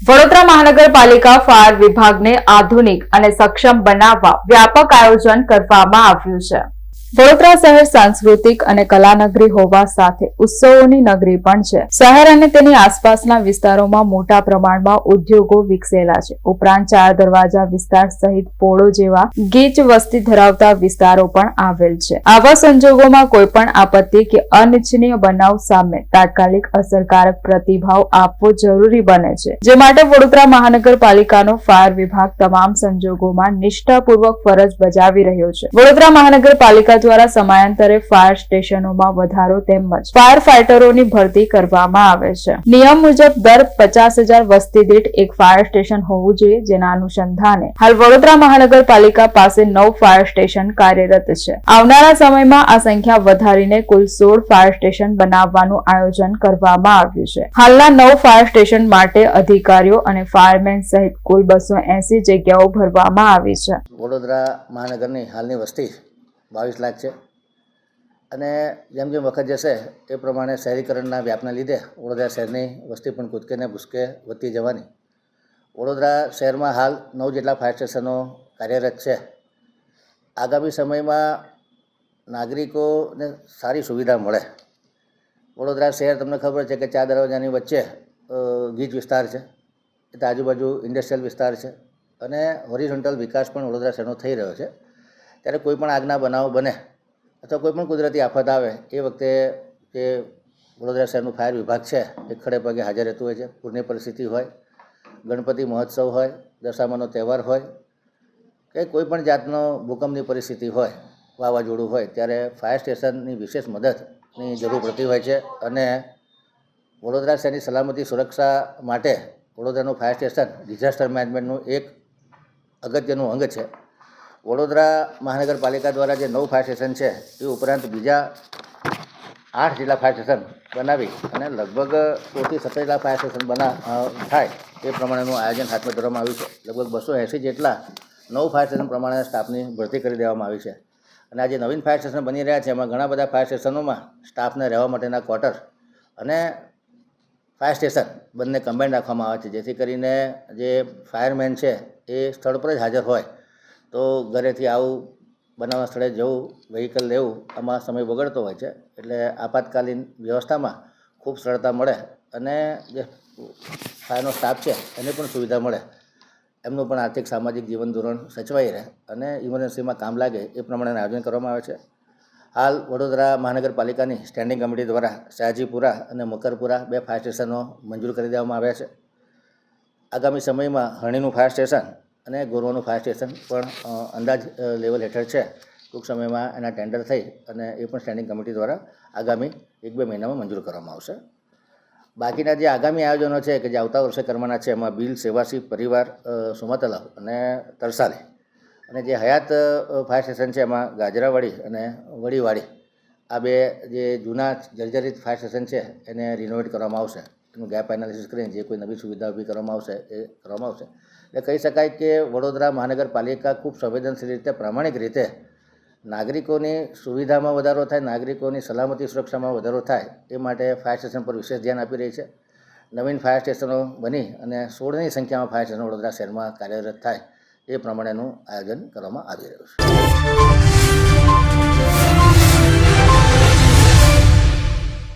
વડોદરા મહાનગરપાલિકા ફાયર વિભાગને આધુનિક અને સક્ષમ બનાવવા વ્યાપક આયોજન કરવામાં આવ્યું છે. વડોદરા શહેર સાંસ્કૃતિક અને કલાનગરી હોવા સાથે ઉત્સવોની નગરી પણ છે. શહેર અને તેની આસપાસના વિસ્તારોમાં મોટા પ્રમાણમાં ઉદ્યોગો વિકસેલા છે. ઉપરાંત ચાર દરવાજા વિસ્તાર સહિત પોળો જેવા ગીચ વસ્તી ધરાવતા વિસ્તારો પણ આવેલ છે. આવા સંજોગોમાં કોઈ પણ આપત્તિ કે અનિચ્છનીય બનાવ સામે તાત્કાલિક અસરકારક પ્રતિભાવ આપવો જરૂરી બને છે. જે માટે વડોદરા મહાનગરપાલિકાનો ફાયર વિભાગ તમામ સંજોગોમાં નિષ્ઠાપૂર્વક ફરજ બજાવી રહ્યો છે. વડોદરા મહાનગરપાલિકા દ્વારા સમયાંતરે ફાયર સ્ટેશનોમાં વધારો તેમજ ફાયર ફાઈટરોની ભરતી કરવામાં આવે છે. નિયમ મુજબ દર પચાસ હજાર વસ્તી દીઠ એક ફાયર સ્ટેશન હોવું જોઈએ, જેના અનુસંધાને હાલ વડોદરા મહાનગરપાલિકા પાસે નવ ફાયર સ્ટેશન કાર્યરત છે. આવનારા સમયમાં આ સંખ્યા વધારીને કુલ સોળ ફાયર સ્ટેશન બનાવવાનું આયોજન કરવામાં આવ્યું છે. હાલના નવ ફાયર સ્ટેશન માટે અધિકારીઓ અને ફાયરમેન સહિત કુલ બસો એસી જગ્યાઓ ભરવામાં આવી છે. વડોદરા મહાનગરની હાલની વસ્તી બાવીસ લાખ છે. અને જેમ જેમ વખત જશે એ પ્રમાણે શહેરીકરણના વ્યાપના લીધે વડોદરા શહેરની વસ્તી પણ કૂદકે ને ભૂસકે વધતી જવાની. વડોદરા શહેરમાં હાલ નવ જેટલા ફાયર સ્ટેશનો કાર્યરત છે. આગામી સમયમાં નાગરિકોને સારી સુવિધા મળે. વડોદરા શહેર તમને ખબર છે કે ચાર દરવાજાની વચ્ચે ગીચ વિસ્તાર છે. એટલે આજુબાજુ ઇન્ડસ્ટ્રીયલ વિસ્તાર છે. અને હોરિઝોન્ટલ વિકાસ પણ વડોદરા શહેરનો થઈ રહ્યો છે. ત્યારે કોઈ પણ આગના બનાવ બને અથવા કોઈ પણ કુદરતી આફત આવે, એ વખતે જે વડોદરા શહેરનું ફાયર વિભાગ છે, એ ખડે પગે હાજર રહેતું હોય છે. પૂરની પરિસ્થિતિ હોય, ગણપતિ મહોત્સવ હોય, દશામાનો તહેવાર હોય, કે કોઈ પણ જાતનો ભૂકંપની પરિસ્થિતિ હોય, વાવાઝોડું હોય, ત્યારે ફાયર સ્ટેશનની વિશેષ મદદની જરૂર પડતી હોય છે અને વડોદરા શહેરની સલામતી સુરક્ષા માટે વડોદરાનું ફાયર સ્ટેશન ડિઝાસ્ટર મેનેજમેન્ટનું એક અગત્યનું અંગ છે. વડોદરા મહાનગરપાલિકા દ્વારા જે નવ ફાયર સ્ટેશન છે, એ ઉપરાંત બીજા આઠ જેટલા ફાયર સ્ટેશન બનાવી અને લગભગ સોળથી સત્તર જેટલા ફાયર સ્ટેશન બના થાય એ પ્રમાણેનું આયોજન હાથમાં ધરવામાં આવ્યું છે. લગભગ બસો એંસી જેટલા નવ ફાયર સ્ટેશન પ્રમાણે સ્ટાફની ભરતી કરી દેવામાં આવી છે. અને આજે નવીન ફાયર સ્ટેશન બની રહ્યા છે, એમાં ઘણા બધા ફાયર સ્ટેશનોમાં સ્ટાફને રહેવા માટેના ક્વાર્ટર અને ફાયર સ્ટેશન બંને કમ્બાઈન રાખવામાં આવે છે. જેથી કરીને જે ફાયરમેન છે, એ સ્થળ પર જ હાજર હોય તો ઘરેથી આવું બનાવવા સ્થળે જવું વ્હીકલ લેવું, આમાં સમય બગડતો હોય છે. એટલે આપાતકાલીન વ્યવસ્થામાં ખૂબ સરળતા મળે અને જે ફાયરનો સ્ટાફ છે, એને પણ સુવિધા મળે. એમનું પણ આર્થિક સામાજિક જીવન ધોરણ સચવાઈ રહે અને ઇમરજન્સીમાં કામ લાગે એ પ્રમાણે આયોજન કરવામાં આવે છે. હાલ વડોદરા મહાનગરપાલિકાની સ્ટેન્ડિંગ કમિટી દ્વારા શાહજીપુરા અને મકરપુરા બે ફાયર સ્ટેશનો મંજૂર કરી દેવામાં આવ્યા છે. આગામી સમયમાં હણીનું ફાયર સ્ટેશન અને ગોરવાનું ફાયર સ્ટેશન પણ અંદાજ લેવલ હેઠળ છે. ટૂંક સમયમાં એના ટેન્ડર થઈ અને એ પણ સ્ટેન્ડિંગ કમિટી દ્વારા આગામી એક બે મહિનામાં મંજૂર કરવામાં આવશે. બાકીના જે આગામી આયોજનો છે કે જે આવતા વર્ષે કરવાના છે, એમાં બિલ સેવાસી પરિવાર સુમતલાવ સુમા તલાવ અને તરસાલી. અને જે હયાત ફાયર સ્ટેશન છે એમાં ગાજરાવાડી અને વડીવાડી. આ બે જે જૂના જર્જરિત ફાયર સ્ટેશન છે એને રિનોવેટ કરવામાં આવશે. એનું ગેપ એનાલિસિસ કરીને જે કોઈ નવી સુવિધા ઊભી કરવામાં આવશે, એ કરવામાં આવશે. એટલે કહી શકાય કે વડોદરા મહાનગરપાલિકા ખૂબ સંવેદનશીલ રીતે, પ્રામાણિક રીતે નાગરિકોની સુવિધામાં વધારો થાય, નાગરિકોની સલામતી સુરક્ષામાં વધારો થાય, એ માટે ફાયર સ્ટેશન પર વિશેષ ધ્યાન આપી રહી છે. નવીન ફાયર સ્ટેશનો બની અને સોળની સંખ્યામાં ફાયર સ્ટેશન વડોદરા શહેરમાં કાર્યરત થાય, એ પ્રમાણેનું આયોજન કરવામાં આવી રહ્યું છે.